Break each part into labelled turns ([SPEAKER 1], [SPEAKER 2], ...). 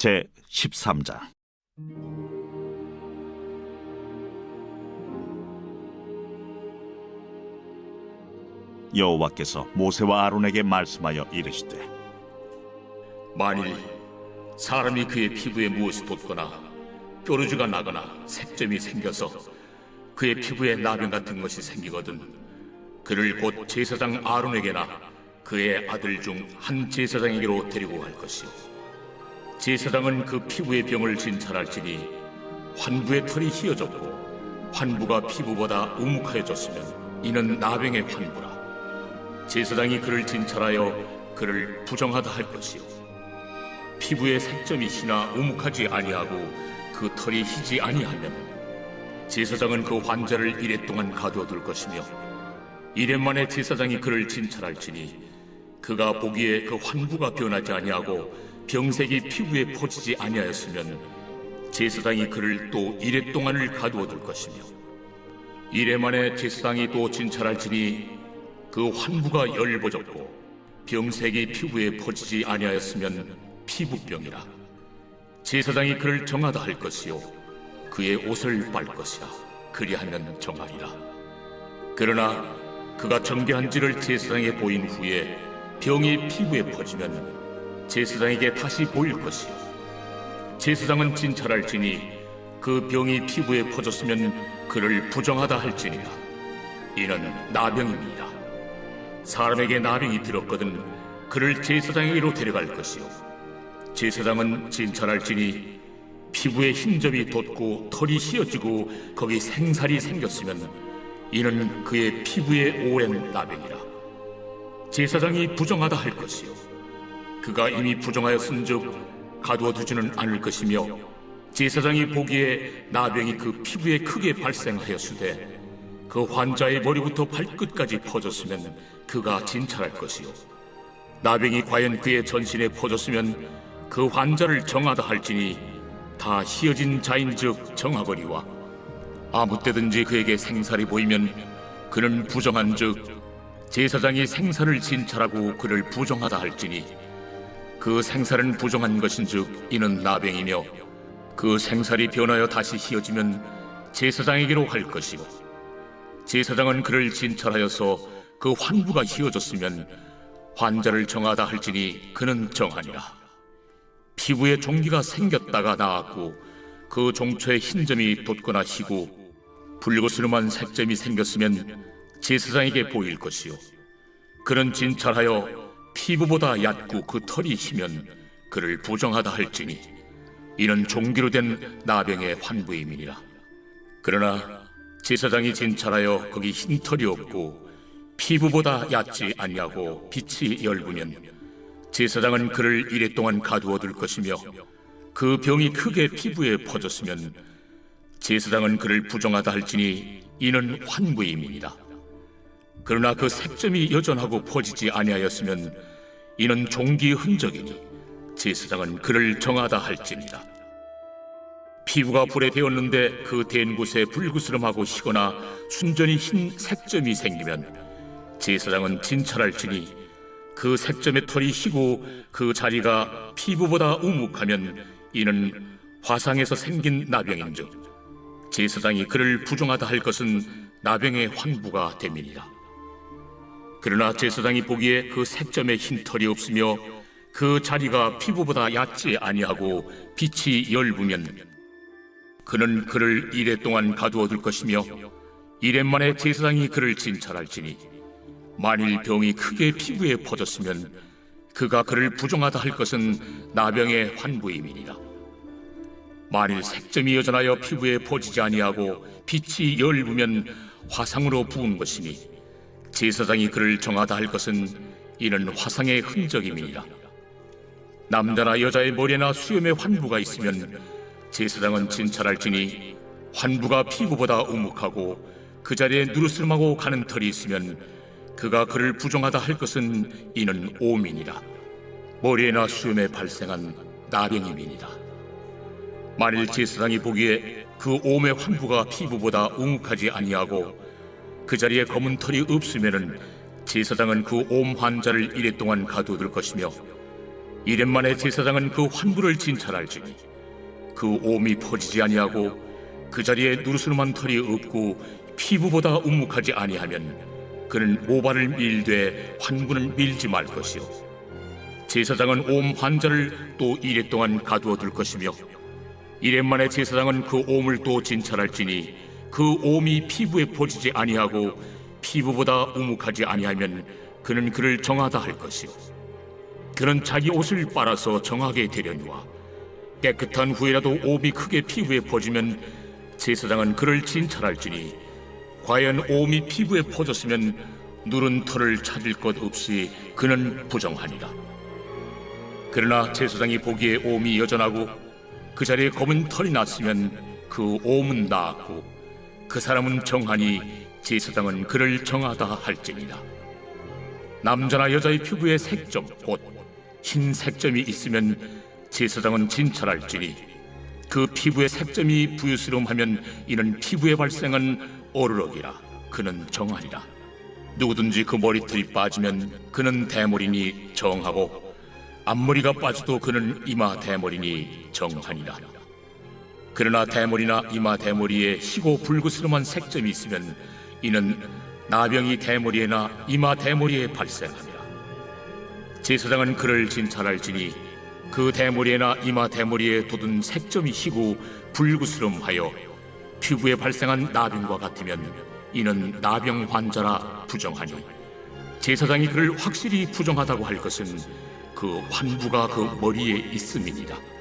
[SPEAKER 1] 제 13장 여호와께서 모세와 아론에게 말씀하여 이르시되
[SPEAKER 2] 만일 사람이 그의 피부에 무엇이 돋거나 뾰루지가 나거나 색점이 생겨서 그의 피부에 나병 같은 것이 생기거든 그를 곧 제사장 아론에게나 그의 아들 중 한 제사장에게로 데리고 갈 것이요 제사장은 그 피부의 병을 진찰할지니 환부의 털이 휘어졌고 환부가 피부보다 우묵하여졌으면 이는 나병의 환부라. 제사장이 그를 진찰하여 그를 부정하다 할 것이요. 피부에 색점이 희나 우묵하지 아니하고 그 털이 희지 아니하면 제사장은 그 환자를 이래 동안 가두어 둘 것이며 이래 만에 제사장이 그를 진찰할지니 그가 보기에 그 환부가 변하지 아니하고 병색이 피부에 퍼지지 아니하였으면 제사장이 그를 또 이래 동안을 가두어 둘 것이며 이래 만에 제사장이 또 진찰할지니 그 환부가 열버졌고 병색이 피부에 퍼지지 아니하였으면 피부병이라. 제사장이 그를 정하다 할 것이요 그의 옷을 빨 것이라. 그리하면 정하리라. 그러나 그가 정결한지를 제사장에 보인 후에 병이 피부에 퍼지면 제사장에게 다시 보일 것이요 제사장은 진찰할지니 그 병이 피부에 퍼졌으면 그를 부정하다 할지니라. 이는 나병입니다. 사람에게 나병이 들었거든 그를 제사장에게로 데려갈 것이요. 제사장은 진찰할지니 피부에 흰점이 돋고 털이 휘어지고 거기 생살이 생겼으면 이는 그의 피부에 오랜 나병이라. 제사장이 부정하다 할 것이요 그가 이미 부정하였은즉 가두어 두지는 않을 것이며 제사장이 보기에 나병이 그 피부에 크게 발생하였으되 그 환자의 머리부터 발끝까지 퍼졌으면 그가 진찰할 것이요. 나병이 과연 그의 전신에 퍼졌으면 그 환자를 정하다 할지니 다 희어진 자인즉 정하거니와 아무 때든지 그에게 생살이 보이면 그는 부정한즉 제사장이 생살을 진찰하고 그를 부정하다 할지니 그 생살은 부정한 것인즉 이는 나병이며 그 생살이 변하여 다시 희어지면 제사장에게로 갈 것이고 제사장은 그를 진찰하여서 그 환부가 희어졌으면 환자를 정하다 할지니 그는 정하니라. 피부에 종기가 생겼다가 나았고 그 종초에 흰 점이 돋거나 희고 붉으스름한 색점이 생겼으면 제사장에게 보일 것이요. 그는 진찰하여 피부보다 얕고 그 털이 희면 그를 부정하다 할지니 이는 종기로 된 나병의 환부임이니라. 그러나 제사장이 진찰하여 거기 흰 털이 없고 피부보다 얕지 아니하고 빛이 열구면 제사장은 그를 이래 동안 가두어 둘 것이며 그 병이 크게 피부에 퍼졌으면 제사장은 그를 부정하다 할지니 이는 환부임이니라 그러나 그 색점이 여전하고 퍼지지 아니하였으면 이는 종기의 흔적이니 제사장은 그를 정하다 할지니라. 피부가 불에 데었는데 그댄 곳에 불구스름하고 희거나 순전히 흰 색점이 생기면 제사장은 진찰할지니 그 색점의 털이 희고 그 자리가 피부보다 우묵하면 이는 화상에서 생긴 나병인즉 제사장이 그를 부정하다 할 것은 나병의 환부가 됨이니라 그러나 제사장이 보기에 그 색점에 흰 털이 없으며 그 자리가 피부보다 얕지 아니하고 빛이 열부면 그는 그를 이래 동안 가두어 둘 것이며 이래 만에 제사장이 그를 진찰할지니 만일 병이 크게 피부에 퍼졌으면 그가 그를 부정하다 할 것은 나병의 환부임이니라. 만일 색점이 여전하여 피부에 퍼지지 아니하고 빛이 열부면 화상으로 부은 것이니 제사장이 그를 정하다 할 것은 이는 화상의 흔적임이니라. 남자나 여자의 머리나 수염에 환부가 있으면 제사장은 진찰할지니 환부가 피부보다 우묵하고 그 자리에 누르스름하고 가는 털이 있으면 그가 그를 부정하다 할 것은 이는 오민이라. 머리에나 수염에 발생한 나병임이니라. 만일 제사장이 보기에 그 오의 환부가 피부보다 우묵하지 아니하고 그 자리에 검은 털이 없으면은 제사장은 그 옴 환자를 이래 동안 가두어둘 것이며 이름 만에 제사장은 그 환부를 진찰할지니 그 옴이 퍼지지 아니하고 그 자리에 누르스름한 털이 없고 피부보다 움묵하지 아니하면 그는 모발을 밀되 환부는 밀지 말 것이요. 제사장은 옴 환자를 또 이래 동안 가두어 둘 것이며 이래 만에 제사장은 그 옴을 또 진찰할지니 그 옴이 피부에 퍼지지 아니하고 피부보다 우묵하지 아니하면 그는 그를 정하다 할 것이요. 그는 자기 옷을 빨아서 정하게 되려니와 깨끗한 후에라도 옴이 크게 피부에 퍼지면 제사장은 그를 진찰할지니 과연 옴이 피부에 퍼졌으면 누른 털을 찾을 것 없이 그는 부정하니라. 그러나 제사장이 보기에 옴이 여전하고 그 자리에 검은 털이 났으면 그 옴은 나았고 그 사람은 정하니 제사장은 그를 정하다 할지니라. 남자나 여자의 피부에 색점 곧 흰 색점이 있으면 제사장은 진찰할지니 그 피부에 색점이 부유스러움하면 이는 피부에 발생한 어르럭이라 그는 정하리라. 누구든지 그 머리털이 빠지면 그는 대머리니 정하고 앞머리가 빠져도 그는 이마 대머리니 정하니라 그러나 대머리나 이마 대머리에 희고 불그스름한 색점이 있으면 이는 나병이 대머리에나 이마 대머리에 발생하니라 제사장은 그를 진찰할지니 그 대머리에나 이마 대머리에 돋은 색점이 희고 불구스름하여 피부에 발생한 나병과 같으면 이는 나병 환자라 부정하니 제사장이 그를 확실히 부정하다고 할 것은 그 환부가 그 머리에 있음이니라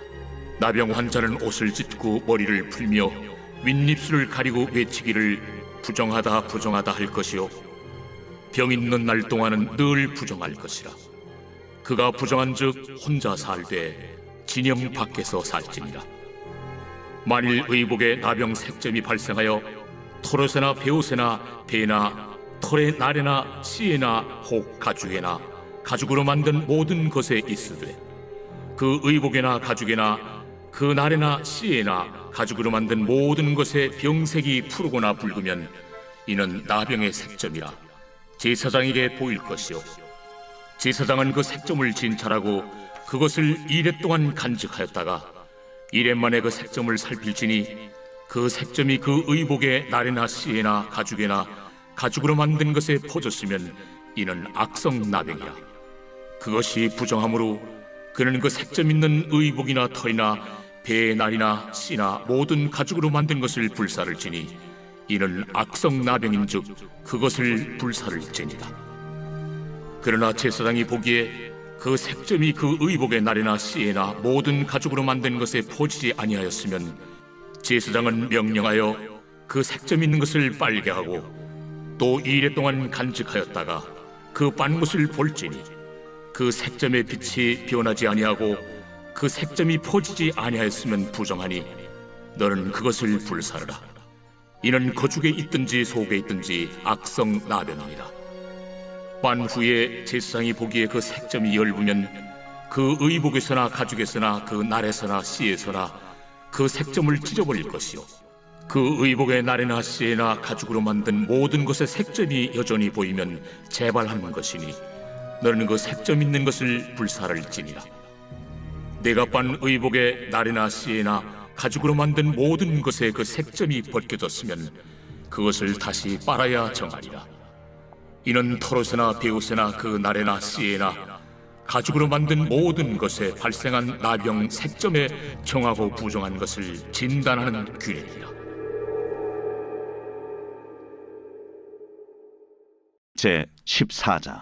[SPEAKER 2] 나병 환자는 옷을 찢고 머리를 풀며 윗입술을 가리고 외치기를 부정하다 부정하다 할 것이요. 병 있는 날 동안은 늘 부정할 것이라. 그가 부정한즉 혼자 살되 진영 밖에서 살지니라. 만일 의복에 나병 색점이 발생하여 토롯에나 베옷에나 배나 털의 날에나 씨에나 혹 가죽에나 가죽으로 만든 모든 것에 있으되 그 의복에나 가죽에나 그 날에나 씨에나 가죽으로 만든 모든 것에 병색이 푸르거나 붉으면 이는 나병의 색점이라 제사장에게 보일 것이요. 제사장은 그 색점을 진찰하고 그것을 이래 동안 간직하였다가 이래 만에 그 색점을 살필지니 그 색점이 그 의복의 날에나 씨에나 가죽에나 가죽으로 만든 것에 퍼졌으면 이는 악성 나병이라. 그것이 부정함으로 그는 그 색점 있는 의복이나 털이나 배의 날이나 씨나 모든 가죽으로 만든 것을 불사를 지니 이는 악성 나병인즉 그것을 불사를 지니라 그러나 제사장이 보기에 그 색점이 그 의복의 날이나 씨에나 모든 가죽으로 만든 것에 퍼지지 아니하였으면 제사장은 명령하여 그 색점 있는 것을 빨게 하고 또 이래 동안 간직하였다가 그 빤 것을 볼지니 그 색점의 빛이 변하지 아니하고 그 색점이 퍼지지 아니하였으면 부정하니 너는 그것을 불사르라. 이는 거죽에 있든지 속에 있든지 악성 나병이니라. 빤 후에 제사장이 보기에 그 색점이 열부면 그 의복에서나 가죽에서나 그 날에서나 씨에서나 그 색점을 찢어버릴 것이요. 그 의복의 날에나 씨에나 가죽으로 만든 모든 것의 색점이 여전히 보이면 재발하는 것이니 너는 그 색점 있는 것을 불사를지니라 내가 빤 의복의 날에나 씨에나 가죽으로 만든 모든 것에 그 색점이 벗겨졌으면 그것을 다시 빨아야 정하리라 이는 털옷에나 베옷에나 그 날에나 씨에나 가죽으로 만든 모든 것에 발생한 나병 색점에 정하고 부정한 것을 진단하는 규례이라.
[SPEAKER 1] 제 14장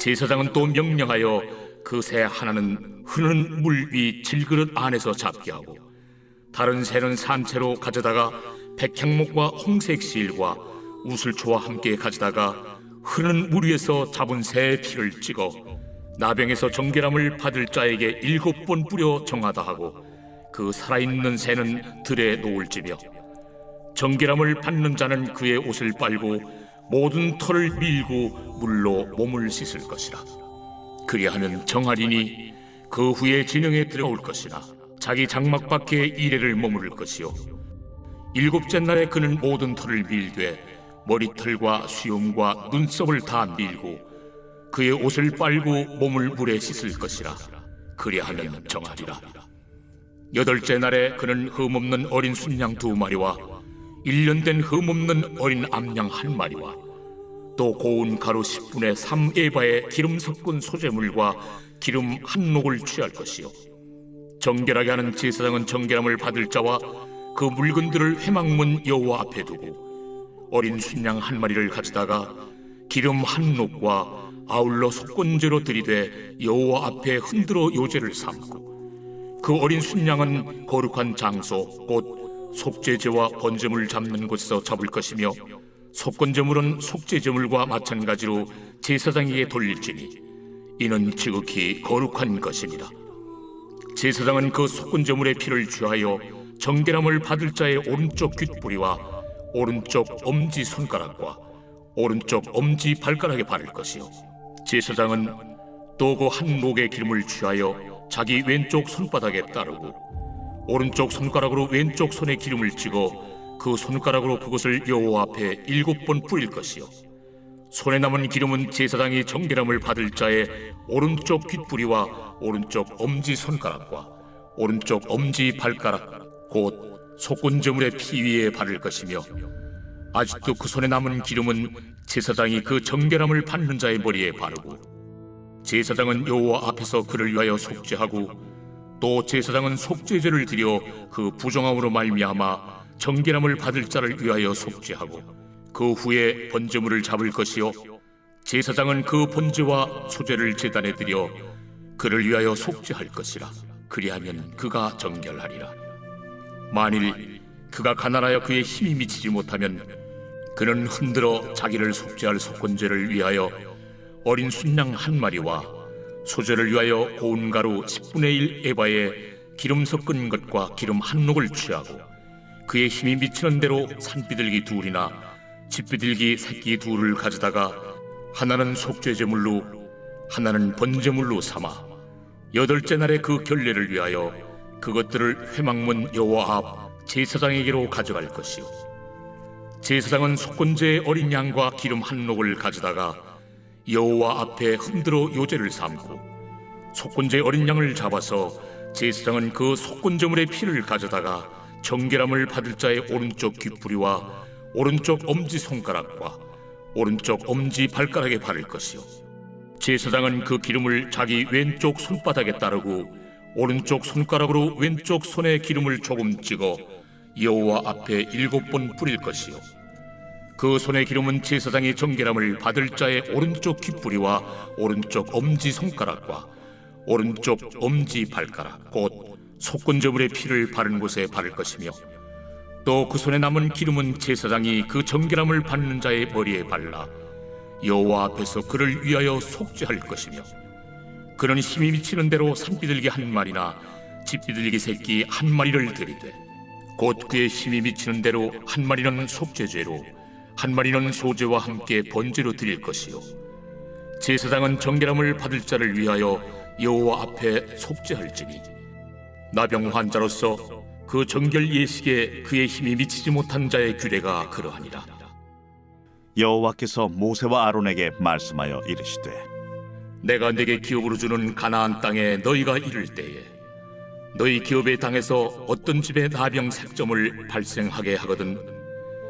[SPEAKER 2] 제사장은 또 명령하여 그 새 하나는 흐르는 물 위 질그릇 안에서 잡게 하고 다른 새는 산채로 가져다가 백향목과 홍색 실과 우슬초와 함께 가져다가 흐르는 물 위에서 잡은 새의 피를 찍어 나병에서 정결함을 받을 자에게 일곱 번 뿌려 정하다 하고 그 살아있는 새는 들에 놓을지며 정결함을 받는 자는 그의 옷을 빨고 모든 털을 밀고 물로 몸을 씻을 것이라. 그리하면 정하리니 그 후에 진영에 들어올 것이나 자기 장막 밖에 이래를 머무를 것이요. 일곱째 날에 그는 모든 털을 밀되 머리털과 수염과 눈썹을 다 밀고 그의 옷을 빨고 몸을 물에 씻을 것이라. 그리하면 정하리라. 여덟째 날에 그는 흠없는 어린 순양 두 마리와 일년된 흠없는 어린 암양 한 마리와 또 고운 가루 10분의 3 에바의 기름 섞은 소재물과 기름 한 녹을 취할 것이요. 정결하게 하는 제사장은 정결함을 받을 자와 그 물건들을 회막문 여호와 앞에 두고 어린 순양 한 마리를 가져다가 기름 한 녹과 아울러 속건제로 들이되 여호와 앞에 흔들어 요제를 삼고 그 어린 순양은 거룩한 장소 곧 속죄제와 번제물 잡는 곳에서 잡을 것이며 속건제물은 속죄제물과 마찬가지로 제사장에게 돌릴지니 이는 지극히 거룩한 것입니다. 제사장은 그 속건제물의 피를 취하여 정결함을 받을 자의 오른쪽 귓뿌리와 오른쪽 엄지 손가락과 오른쪽 엄지 발가락에 바를 것이요 제사장은 또그한 녹의 기름을 취하여 자기 왼쪽 손바닥에 따르고 오른쪽 손가락으로 왼쪽 손에 기름을 찍어 그 손가락으로 그것을 여호와 앞에 일곱 번 뿌릴 것이요. 손에 남은 기름은 제사장이 정결함을 받을 자의 오른쪽 귓뿌리와 오른쪽 엄지 손가락과 오른쪽 엄지 발가락 곧 속건저물의 피 위에 바를 것이며 아직도 그 손에 남은 기름은 제사장이 그 정결함을 받는 자의 머리에 바르고 제사장은 여호와 앞에서 그를 위하여 속죄하고 또 제사장은 속죄제를 드려 그 부정함으로 말미암아 정결함을 받을 자를 위하여 속죄하고 그 후에 번제물을 잡을 것이요 제사장은 그 번제와 소제를 제단에 드려 그를 위하여 속죄할 것이라. 그리하면 그가 정결하리라. 만일 그가 가난하여 그의 힘이 미치지 못하면 그는 흔들어 자기를 속죄할 속건제를 위하여 어린 순양 한 마리와 소제를 위하여 고운 가루 10분의 1 에바에 기름 섞은 것과 기름 한 녹을 취하고 그의 힘이 미치는 대로 산비둘기 둘이나 집비둘기 새끼 둘을 가져다가 하나는 속죄제물로 하나는 번제물로 삼아 여덟째 날에 그 결례를 위하여 그것들을 회막문 여호와 앞 제사장에게로 가져갈 것이요. 제사장은 속건제의 어린 양과 기름 한 녹을 가져다가 여호와 앞에 흔들어 요제를 삼고 속건제 어린 양을 잡아서 제사장은 그 속건제물의 피를 가져다가 정결함을 받을 자의 오른쪽 귓뿌리와 오른쪽 엄지 손가락과 오른쪽 엄지 발가락에 바를 것이요. 제사장은 그 기름을 자기 왼쪽 손바닥에 따르고 오른쪽 손가락으로 왼쪽 손에 기름을 조금 찍어 여호와 앞에 일곱 번 뿌릴 것이요 그 손의 기름은 제사장이 정결함을 받을 자의 오른쪽 귓뿌리와 오른쪽 엄지 손가락과 오른쪽 엄지 발가락 곧 속건저물의 피를 바른 곳에 바를 것이며 또 그 손에 남은 기름은 제사장이 그 정결함을 받는 자의 머리에 발라 여호와 앞에서 그를 위하여 속죄할 것이며 그는 힘이 미치는 대로 산비둘기 한 마리나 집비둘기 새끼 한 마리를 들이되 곧 그의 힘이 미치는 대로 한 마리는 속죄죄로 한 마리는 소제와 함께 번제로 드릴 것이요. 제사장은 정결함을 받을 자를 위하여 여호와 앞에 속죄할지니 나병 환자로서 그 정결 예식에 그의 힘이 미치지 못한 자의 규례가 그러하니라.
[SPEAKER 1] 여호와께서 모세와 아론에게 말씀하여 이르시되
[SPEAKER 2] 내가 네게 기업으로 주는 가나안 땅에 너희가 이를 때에 너희 기업의 땅에서 어떤 집에 나병 색점을 발생하게 하거든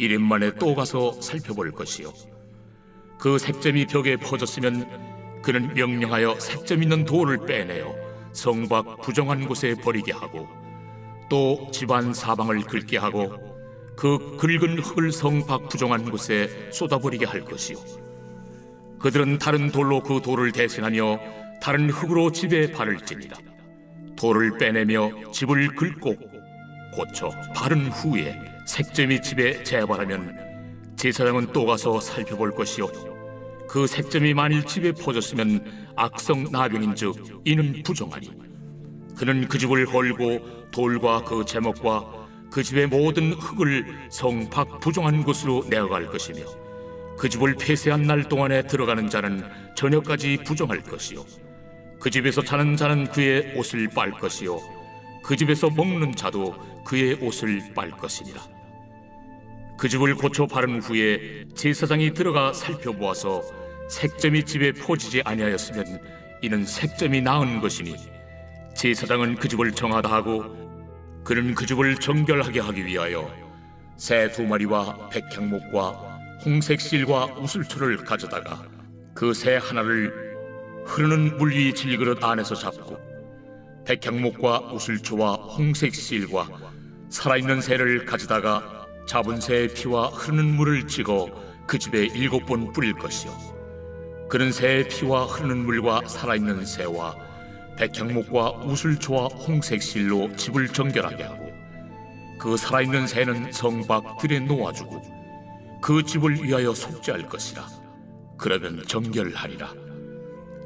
[SPEAKER 2] 이래 만에 또 가서 살펴볼 것이요. 그 색점이 벽에 퍼졌으면 그는 명령하여 색점 있는 돌을 빼내어 성 밖 부정한 곳에 버리게 하고 또 집안 사방을 긁게 하고 그 긁은 흙을 성 밖 부정한 곳에 쏟아버리게 할 것이요. 그들은 다른 돌로 그 돌을 대신하며 다른 흙으로 집에 바를지니라 돌을 빼내며 집을 긁고 고쳐 바른 후에 색점이 집에 재발하면 제사장은 또 가서 살펴볼 것이요. 그 색점이 만일 집에 퍼졌으면 악성 나병인즉 이는 부정하니 그는 그 집을 헐고 돌과 그 제목과 그 집의 모든 흙을 성 밖 부정한 곳으로 내어갈 것이며 그 집을 폐쇄한 날 동안에 들어가는 자는 저녁까지 부정할 것이요. 그 집에서 자는 자는 그의 옷을 빨 것이요. 그 집에서 먹는 자도 그의 옷을 빨 것이니라. 그 집을 고쳐 바른 후에 제사장이 들어가 살펴보아서 색점이 집에 퍼지지 아니하였으면 이는 색점이 나은 것이니 제사장은 그 집을 정하다 하고 그는 그 집을 정결하게 하기 위하여 새 두 마리와 백향목과 홍색 실과 우슬초를 가져다가 그 새 하나를 흐르는 물 위 질그릇 안에서 잡고 백향목과 우슬초와 홍색 실과 살아있는 새를 가져다가 잡은 새의 피와 흐르는 물을 찍어 그 집에 일곱 번 뿌릴 것이요. 그는 새의 피와 흐르는 물과 살아있는 새와 백향목과 우슬초와 홍색 실로 집을 정결하게 하고 그 살아있는 새는 성밖 들에 놓아주고 그 집을 위하여 속죄할 것이라. 그러면 정결하리라.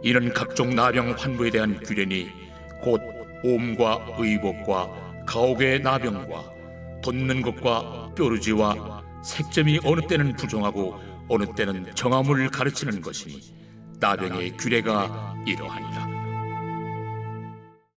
[SPEAKER 2] 이는 각종 나병 환부에 대한 규례니 곧 옴과 의복과 가옥의 나병과 돋는 것과 뾰루지와 색점이 어느 때는 부정하고 어느 때는 정함을 가르치는 것이니 나병의 규례가 이러하니라